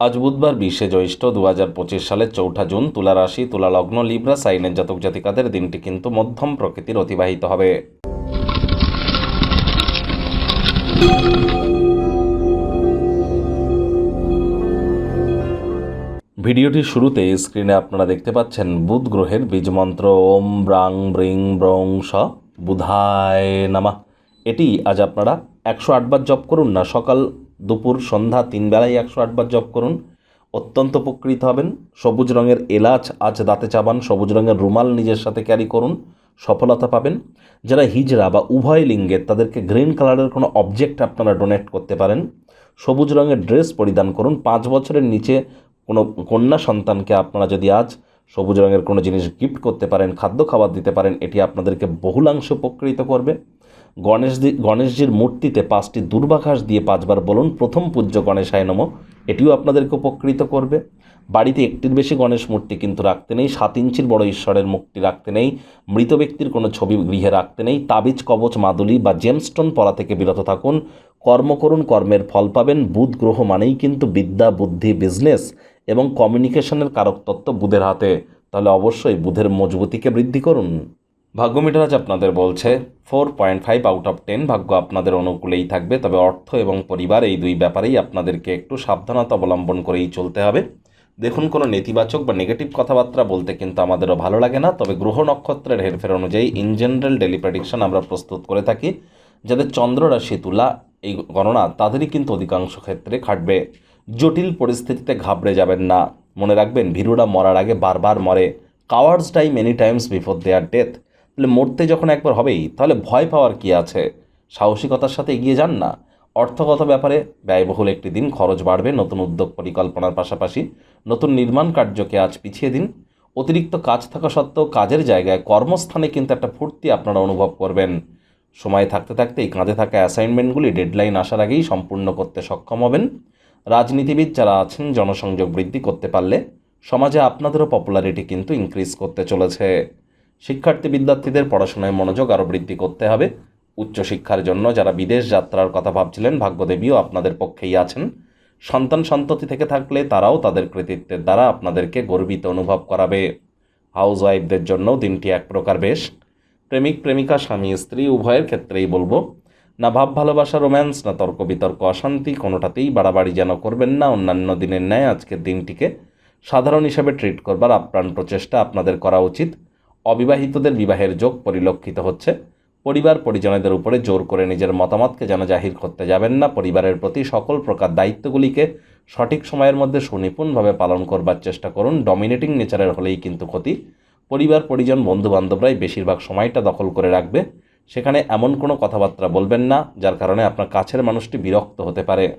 আজ বুধবার বিশে জ্যৈষ্ঠ দু হাজার পঁচিশ সালের চৌঠা জুন তুলা রাশি, তুলা লগ্ন, লিব্রা, সাইনের জাতক জাতিকাদের দিনটি কিন্তু মধ্যম প্রকৃতির অতিবাহিত হবে। ভিডিওটির শুরুতে স্ক্রিনে আপনারা দেখতে পাচ্ছেন বুধ গ্রহের বীজমন্ত্র ওম ব্রাং ব্রিং ব্রং স, বুধায় নামা। এটি আজ আপনারা একশো আটবার জপ করুন না, সকাল দুপুর সন্ধ্যা তিন বেলায় একশো আটবার জপ করুন। অত্যন্ত উপকৃত হবেন। সবুজ রঙের এলাচ, আজ দাঁতে চাবান, সবুজ রঙের রুমাল নিজের সাথে ক্যারি করুন। সফলতা পাবেন। যারা হিজড়া বা উভয় লিঙ্গের, তাদেরকে গ্রিন কালারের কোনো অবজেক্ট আপনারা ডোনেট করতে পারেন। সবুজ রঙের ড্রেস পরিধান করুন। পাঁচ বছরের নিচে কোনো কন্যা সন্তানকে আপনারা যদি আজ সবুজ রঙের কোনো জিনিস গিফট করতে পারেন, খাদ্য খাবার দিতে পারেন, এটি আপনাদেরকে বহুলাংশ উপকৃত করবে। গণেশ গণেশজির মূর্তিতে পাঁচটি দুর্বাঘাস দিয়ে পাঁচবার বলুন, প্রথম পূজ্য গণেশায় নম। এটিও আপনাদেরকে উপকৃত করবে। বাড়িতে একটির বেশি গণেশ মূর্তি কিন্তু রাখতে নেই, সাত ইঞ্চির বড় ঈশ্বরের মূর্তি রাখতে নেই, মৃত ব্যক্তির কোনো ছবি গৃহে রাখতে নেই, তাবিজ, কবচ, মাদুলি বা জেমস্টোন পরা থেকে বিরত থাকুন। কর্ম করুন, কর্মের ফল পাবেন। বুধ গ্রহ মানেই কিন্তু বিদ্যা, বুদ্ধি বিজনেস এবং কমিউনিকেশনের কারকতত্ত্ব বুধের হাতে। তাহলে অবশ্যই বুধের মজবুতিকে বৃদ্ধি করুন। ভাগ্য মিটার আজ আপনাদের বলছে four point five out of ten ভাগ্য আপনাদের অনুকূলেই থাকবে, তবে অর্থ এবং পরিবার এই দুই ব্যাপারেই আপনাদেরকে একটু সাবধানতা অবলম্বন করেই চলতে হবে। দেখুন, কোনো নেতিবাচক বা নেগেটিভ কথাবার্তা বলতে কিন্তু আমাদেরও ভালো লাগে না, তবে গ্রহ নক্ষত্রের হেরফের অনুযায়ী ইন জেনারেল ডেলি প্রেডিকশন আমরা প্রস্তুত করে থাকি, যাদের চন্দ্র রাশি, তুলা এই গণনা তাদেরই কিন্তু অধিকাংশ ক্ষেত্রে খাটবে। জটিল পরিস্থিতিতে ঘাবড়ে যাবেন না। মনে রাখবেন, ভীরুরা মরার আগে বারবার মরে। Cowards time many times before their death তাহলে মরতে যখন একবার হবেই, তাহলে ভয় পাওয়ার কি আছে? সাহসিকতার সাথে এগিয়ে যান না। অর্থগত ব্যাপারে ব্যয়বহুল একটি দিন, খরচ বাড়বে, নতুন উদ্যোগ পরিকল্পনার পাশাপাশি নতুন নির্মাণ কার্যকে আজ পিছিয়ে দিন। অতিরিক্ত কাজ থাকা সত্ত্বেও কাজের জায়গায় কর্মস্থানে কিন্তু একটা ফুর্তি আপনারা অনুভব করবেন। সময় থাকতে থাকতেই, কাঁধে থাকা অ্যাসাইনমেন্টগুলি ডেডলাইন আসার আগেই সম্পূর্ণ করতে সক্ষম হবেন। রাজনীতিবিদ যারা আছেন, জনসংযোগ বৃদ্ধি করতে পারলে সমাজে আপনাদেরও পপুলারিটি কিন্তু ইনক্রিজ করতে চলেছে। শিক্ষার্থী বিদ্যার্থীদের পড়াশোনায় মনোযোগ আরও বৃদ্ধি করতে হবে। উচ্চশিক্ষার জন্য যারা বিদেশ যাত্রার কথা ভাবছিলেন, ভাগ্যদেবীও আপনাদের পক্ষেই আছেন। সন্তান সন্ততি থেকে থাকলে তারাও তাদের কৃতিত্বের দ্বারা আপনাদেরকে গর্বিত অনুভব করাবে। হাউস ওয়াইফদের জন্যও দিনটি এক প্রকার বেশ। প্রেমিক, প্রেমিকা, স্বামী, স্ত্রী, উভয়ের ক্ষেত্রেই বলব, না ভাব, ভালোবাসা, রোম্যান্স, না তর্ক, বিতর্ক, অশান্তি, কোনোটাতেই বাড়াবাড়ি যেন করবেন না। অন্যান্য দিনের ন্যায় আজকের দিনটিকে সাধারণ হিসাবে ট্রিট করবার আপ্রাণ প্রচেষ্টা আপনাদের করা উচিত। অবিবাহিতদের বিবাহের যোগ পরিলক্ষিত হচ্ছে। পরিবার পরিজনদের উপরে জোর করে নিজের মতামতকে যেন জাহির করতে যাবেন না। পরিবারের প্রতি সকল প্রকার দায়িত্বগুলিকে সঠিক সময়ের মধ্যে সুনিপুণভাবে পালন করবার চেষ্টা করুন। ডমিনেটিং নেচারের হলেই কিন্তু ক্ষতি। পরিবার, পরিজন বন্ধু বান্ধবরাই বেশিরভাগ সময়টা দখল করে রাখবে। সেখানে এমন কোনো কথাবার্তা বলবেন না, যার কারণে আপনার কাছের মানুষটি বিরক্ত হতে পারে।